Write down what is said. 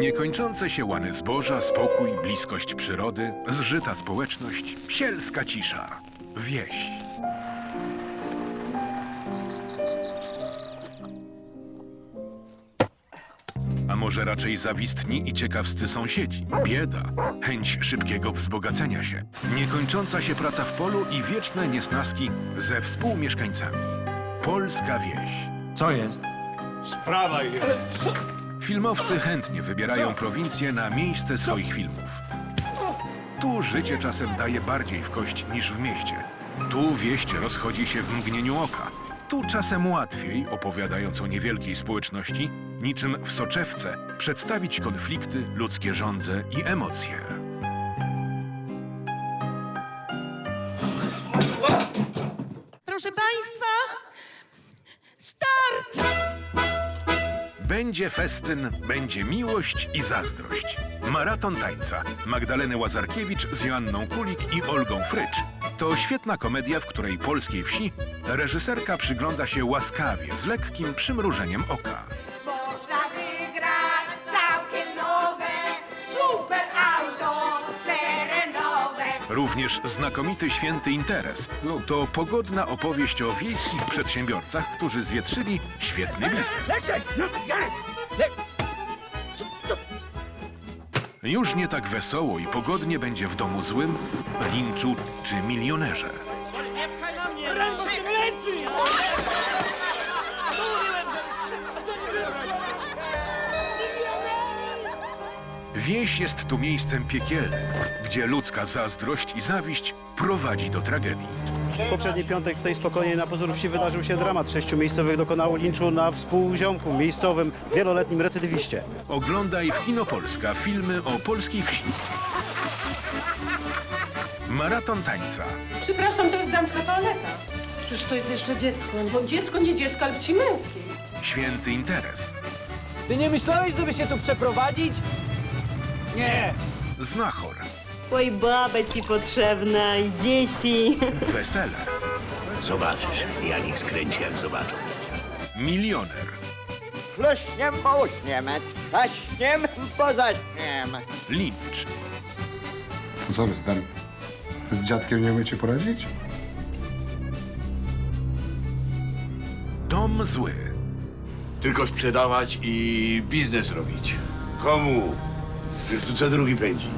Niekończące się łany zboża, spokój, bliskość przyrody, zżyta społeczność, sielska cisza, wieś. A może raczej zawistni i ciekawscy sąsiedzi, bieda, chęć szybkiego wzbogacenia się, niekończąca się praca w polu i wieczne niesnaski ze współmieszkańcami. Polska wieś. Co jest? Sprawa jest. Filmowcy chętnie wybierają prowincję na miejsce swoich filmów. Tu życie czasem daje bardziej w kość niż w mieście. Tu wieść rozchodzi się w mgnieniu oka. Tu czasem łatwiej, opowiadając o niewielkiej społeczności, niczym w soczewce, przedstawić konflikty, ludzkie żądze i emocje. Proszę Państwa, Będzie festyn, będzie miłość i zazdrość. Maraton tańca Magdaleny Łazarkiewicz z Joanną Kulik i Olgą Frycz. To świetna komedia, w której polskiej wsi reżyserka przygląda się łaskawie, z lekkim przymrużeniem oka. Również znakomity święty interes. To pogodna opowieść o wiejskich przedsiębiorcach, którzy zwietrzyli świetny biznes. Już nie tak wesoło i pogodnie będzie w domu złym, linczu czy milionerze. Wieś jest tu miejscem piekielnym, gdzie ludzka zazdrość i zawiść prowadzi do tragedii. W poprzedni piątek w tej spokojnej na pozór wsi wydarzył się dramat. Sześciu miejscowych dokonało linczu na współziomku miejscowym, wieloletnim recydywiście. Oglądaj w Kino Polska filmy o polskiej wsi. Maraton tańca. Przepraszam, to jest damska toaleta. Przecież to jest jeszcze dziecko. No, dziecko, nie dziecko, ale płci męskiej. Święty interes. Ty nie myślałeś, żeby się tu przeprowadzić? Znachor. Oj, baba ci potrzebna i dzieci. Wesele. Zobaczysz, jak ich skręci, jak zobaczą. Milioner. Luśniem połuśniem, taśniem pozaśniem. Lincz. Co wy z tym? Z dziadkiem nie umiecie poradzić? Dom zły. Tylko sprzedawać i biznes robić. Komu? Tu co drugi pędzi.